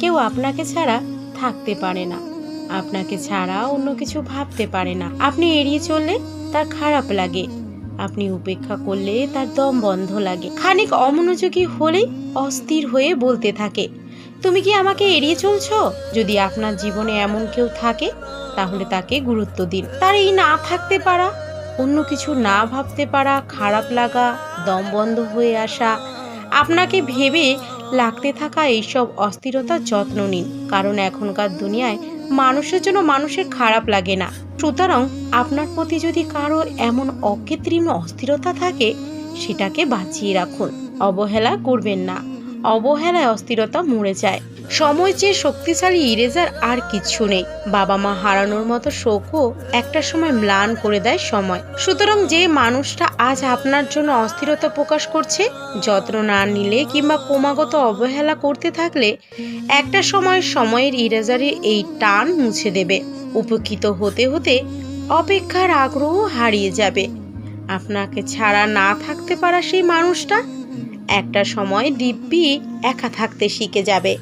কেউ আপনাকে ছাড়া থাকতে পারে না। আপনাকে ছাড়া অন্য কিছু ভাবতে পারে না। আপনি এড়িয়ে চললে তার খারাপ লাগে। আপনি উপেক্ষা করলে তার দম বন্ধ লাগে। খানিক অমনোযোগী হলেই অস্থির হয়ে বলতে থাকে, তুমি কি আমাকে এড়িয়ে চলছ? যদি আপনার জীবনে এমন কেউ থাকে, তাহলে তাকে গুরুত্ব দিন। তার এই না থাকতে পারা, অন্য কিছু না ভাবতে পারা, খারাপ লাগা, দম বন্ধ হয়ে আসা, আপনাকে ভেবে লাগতে থাকা এইসব অস্থিরতার যত্ন নিন। কারণ এখনকার দুনিয়ায় মানুষের জন্য মানুষের খারাপ লাগে না। সুতরাং আপনার প্রতি যদি কারও এমন অকৃত্রিম অস্থিরতা থাকে, সেটাকে বাঁচিয়ে রাখুন। অবহেলা করবেন না। অবহেলায় অস্থিরতা মরে যায়। সময় চেয়ে শক্তিশালী ইরেজার আর কিচ্ছু নেই। বাবা মা হারানোর মতো শোকও একটা সময় ম্লান করে দেয় সময়। সুতরাং যে মানুষটা আজ আপনার জন্য অস্থিরতা প্রকাশ করছে, যত্ন না নিলে কিংবা ক্রমাগত অবহেলা করতে থাকলে, একটা সময় সময়ের ইরেজারের এই টান মুছে দেবে। উপকৃত হতে হতে অপেক্ষার আগ্রহ হারিয়ে যাবে। আপনাকে ছাড়া না থাকতে পারা সেই মানুষটা একটা সময় দিব্যি একা থাকতে শিখে যাবে।